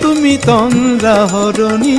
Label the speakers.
Speaker 1: তুমি তন্দ্রা হরণী